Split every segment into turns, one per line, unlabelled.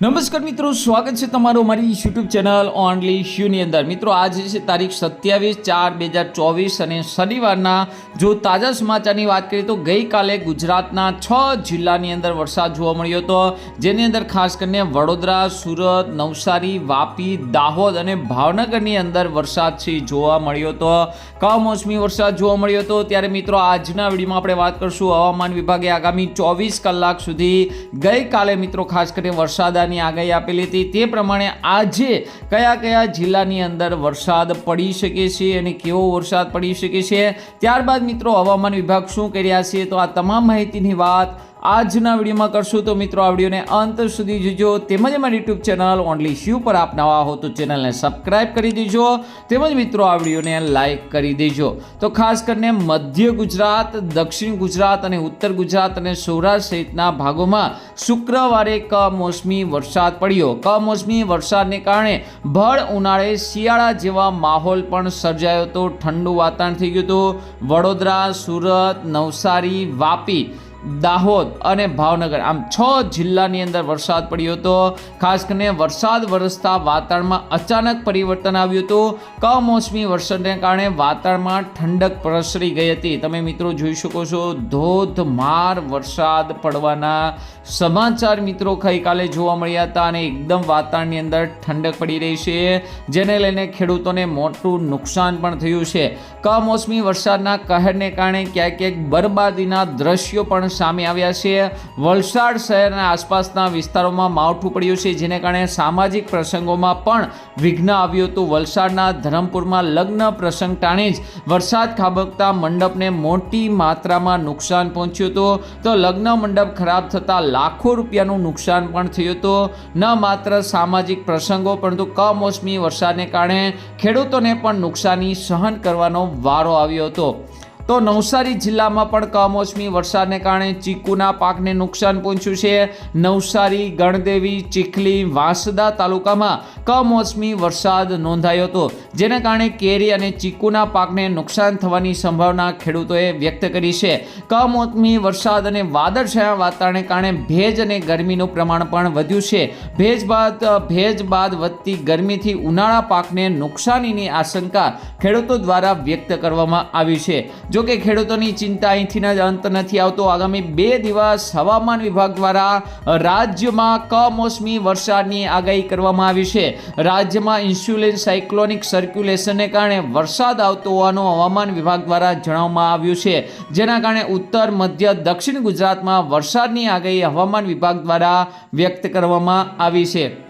નમસ્કાર મિત્રો, સ્વાગત છે તમારું મારી યુટ્યુબ ચેનલ ઓનલી શ્યુની અંદર. મિત્રો, આજે છે તારીખ સત્યાવીસ ચાર બે હજાર ચોવીસ અને શનિવારના જો તાજા સમાચારની વાત કરીએ તો ગઈકાલે ગુજરાતના છ જિલ્લાની અંદર વરસાદ જોવા મળ્યો હતો. જેની અંદર ખાસ કરીને વડોદરા, સુરત, નવસારી, વાપી, દાહોદ અને ભાવનગરની અંદર વરસાદ છે જોવા મળ્યો હતો. કમોસમી વરસાદ જોવા મળ્યો હતો. ત્યારે મિત્રો, આજના વિડીયોમાં આપણે વાત કરશું હવામાન વિભાગે આગામી ચોવીસ કલાક સુધી ગઈકાલે મિત્રો ખાસ કરીને વરસાદની આગાહી આપેલી હતી. તે પ્રમાણે આજે કયા કયા જિલ્લાની અંદર વરસાદ પડી શકે છે અને કેવો વરસાદ પડી શકે છે? ત્યારબાદ મિત્રો હવામાન વિભાગ શું કરી રહ્યા છે? તો આ તમામ માહિતીની વાત આજના વિડીયોમાં કરશું તો મિત્રો આ વિડીયોને અંત સુધી જોજો. તેમજ મારી યુટ્યુબ ચેનલ ઓનલી શ્યુ પર આપ નવા હો તો ચેનલને સબસ્ક્રાઈબ કરી દેજો. તેમજ મિત્રો આ વિડીયોને લાઇક કરી દેજો. તો ખાસ કરીને મધ્ય ગુજરાત, દક્ષિણ ગુજરાત અને ઉત્તર ગુજરાત અને સૌરાષ્ટ્ર સહિતના ભાગોમાં શુક્રવારે કમોસમી વરસાદ પડ્યો. કમોસમી વરસાદને કારણે ભળ ઉનાળે શિયાળા જેવા માહોલ પણ સર્જાયો હતો. ઠંડુ વાતાવરણ થઈ ગયું હતું. વડોદરા, સુરત, નવસારી, વાપી દાહોદ અને ભાવનગર. આમ છ જિલ્લાની અંદર વરસાદ પડ્યો હતો. ખાસ કરીને વરસાદ વરસતા વાતાવરણમાં અચાનક પરિવર્તન આવ્યું હતું. કમોસમી વરસાદને કારણે વાતાવરણમાં ઠંડક પ્રસરી ગઈ હતી. તમે મિત્રો જોઈ શકો છો, ધોધમાર વરસાદ પડવાના સમાચાર મિત્રો ગઈકાલે જોવા મળ્યા હતા અને એકદમ વાતાવરણની અંદર ઠંડક પડી રહી છે, જેને લઈને ખેડૂતોને મોટું નુકસાન પણ થયું છે. કમોસમી વરસાદના કહેરને કારણે ક્યાંક ક્યાંક બરબાદીના દ્રશ્યો પણ સામે આવ્યા છે વલસાડ શહેરના આસપાસના વિસ્તારોમાં માવઠું પડ્યું છે, જેને કારણે સામાજિક પ્રસંગોમાં પણ વિઘ્ન આવ્યું હતું. વલસાડના ધરમપુરમાં લગ્ન પ્રસંગ ટાણે જ વરસાદ ખાબકતા મંડપને મોટી માત્રામાં નુકસાન પહોંચ્યું હતું. તો લગ્ન મંડપ ખરાબ થતાં લાખો રૂપિયાનું નુકસાન પણ થયું હતું. ન માત્ર સામાજિક પ્રસંગો, પરંતુ કમોસમી વરસાદને કારણે ખેડૂતોને પણ નુકસાની સહન કરવાનો વારો આવ્યો હતો. તો નવસારી જિલ્લામાં પણ કમોસમી વરસાદને કારણે ચીકુના પાકને નુકસાન પહોંચ્યું છે. નવસારી, ગણદેવી, ચીખલી, વાંસદા તાલુકામાં કમોસમી વરસાદ નોંધાયો હતો, જેને કારણે કેરી અને ચીકુના પાકને નુકસાન થવાની સંભાવના ખેડૂતોએ વ્યક્ત કરી છે. કમોસમી વરસાદ અને વાદળછાયા વાતાવરણને કારણે ભેજ અને ગરમીનું પ્રમાણ પણ વધ્યું છે. ભેજ બાદ ભેજ બાદ વધતી ગરમીથી ઉનાળા પાકને નુકસાનીની આશંકા ખેડૂતો દ્વારા વ્યક્ત કરવામાં આવી છે. જો કે ખેડૂતોની ચિંતા અહીંથી જ અંત નથી આવતો. આગામી બે દિવસ હવામાન વિભાગ દ્વારા રાજ્યમાં કમોસમી વરસાદની આગાહી કરવામાં આવી છે. રાજ્યમાં ઇન્સ્યુલિન સાયક્લોનિક સર્ક્યુલેશનને કારણે વરસાદ આવતો હોવાનું હવામાન વિભાગ દ્વારા જણાવવામાં આવ્યું છે. જેના કારણે ઉત્તર, મધ્ય, દક્ષિણ ગુજરાતમાં વરસાદની આગાહી હવામાન વિભાગ દ્વારા વ્યક્ત કરવામાં આવી છે.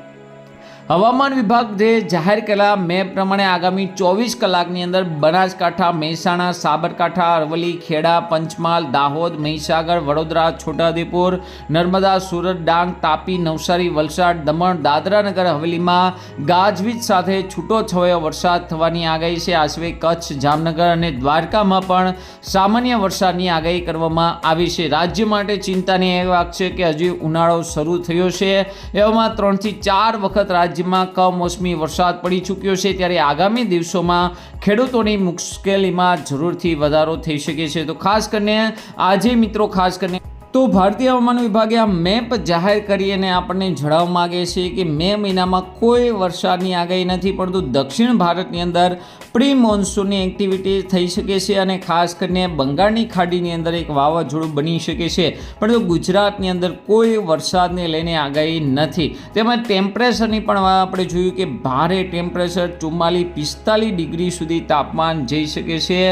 હવામાન વિભાગે જાહેર કરેલા મેપ પ્રમાણે આગામી ચોવીસ કલાકની અંદર બનાસકાંઠા, મહેસાણા, સાબરકાંઠા, અરવલ્લી, ખેડા, પંચમહાલ, દાહોદ, મહીસાગર, વડોદરા, છોટાઉદેપુર, નર્મદા, સુરત, ડાંગ, તાપી, નવસારી, વલસાડ, દમણ, દાદરા નગર, હવેલીમાં ગાજવીજ સાથે છૂટો છવાયો વરસાદ થવાની આગાહી છે. આશરે કચ્છ, જામનગર અને દ્વારકામાં પણ સામાન્ય વરસાદની આગાહી કરવામાં આવી છે. રાજ્ય માટે ચિંતાની એ વાત છે કે હજી ઉનાળો શરૂ થયો છે. એવામાં ત્રણથી ચાર વખત રાજ્યમાં કમોસમી વરસાદ પડી ચૂક્યો છે ત્યારે આગામી દિવસોમાં ખેડૂતોની મુશ્કેલીમાં જરૂરથી વધારો થઈ શકે છે. તો ખાસ કરીને આજે મિત્રો, ખાસ કરીને તો ભારતીય હવામાન વિભાગે આ મેપ જાહેર કરી અને આપણને જણાવવા માગે છે કે મે મહિનામાં કોઈ વરસાદની આગાહી નથી, પરંતુ દક્ષિણ ભારતની અંદર પ્રી મોન્સૂનની એક્ટિવિટી થઈ શકે છે અને ખાસ કરીને બંગાળની ખાડીની અંદર એક વાવાઝોડું બની શકે છે. પરંતુ ગુજરાતની અંદર કોઈ વરસાદને લઈને આગાહી નથી. તેમજ ટેમ્પરેચરની પણ આપણે જોયું કે ભારે ટેમ્પરેચર ચુમ્માલીસ પિસ્તાલીસ ડિગ્રી સુધી તાપમાન જઈ શકે છે.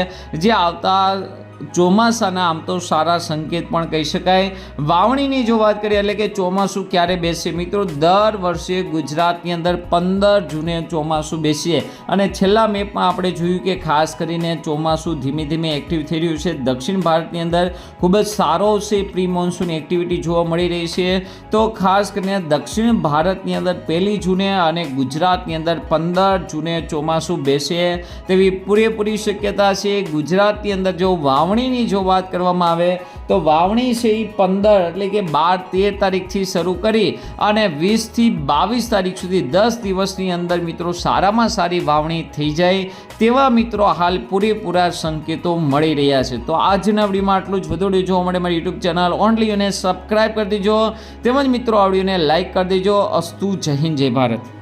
જે આવતા ચોમાસાના આમ તો સારા સંકેત પણ કહી શકાય. વાવણીની જો વાત કરીએ, એટલે કે ચોમાસું ક્યારે બેસે મિત્રો, દર વર્ષે ગુજરાતની અંદર પંદર જૂને ચોમાસું બેસીએ. અને છેલ્લા મેપમાં આપણે જોયું કે ખાસ કરીને ચોમાસું ધીમે ધીમે એક્ટિવ થઈ રહ્યું છે. દક્ષિણ ભારતની અંદર ખૂબ જ સારો છે પ્રી મોન્સૂન એક્ટિવિટી જોવા મળી રહી છે. તો ખાસ કરીને દક્ષિણ ભારતની અંદર પહેલી જૂને અને ગુજરાતની અંદર પંદર જૂને ચોમાસું બેસે. તેવી પૂરેપૂરી શક્યતા છે. ગુજરાતની અંદર જો વાવ વાવણીની જો વાત કરવામાં આવે તો વાવણી છે એ પંદર એટલે કે બાર તેર તારીખથી શરૂ કરી અને વીસથી બાવીસ તારીખ સુધી દસ દિવસની અંદર મિત્રો સારામાં સારી વાવણી થઈ જાય તેવા મિત્રો હાલ પૂરેપૂરા સંકેતો મળી રહ્યા છે. તો આજના વિડીયોમાં આટલું જ. વધુ જોવા મળે મારી યુટ્યુબ ચેનલ ઓનલી અને સબસ્ક્રાઈબ કરી દેજો. તેમજ મિત્રો આ વિડીયોને લાઇક કરી દેજો. અસ્તુ જય હિન્દ, જય ભારત.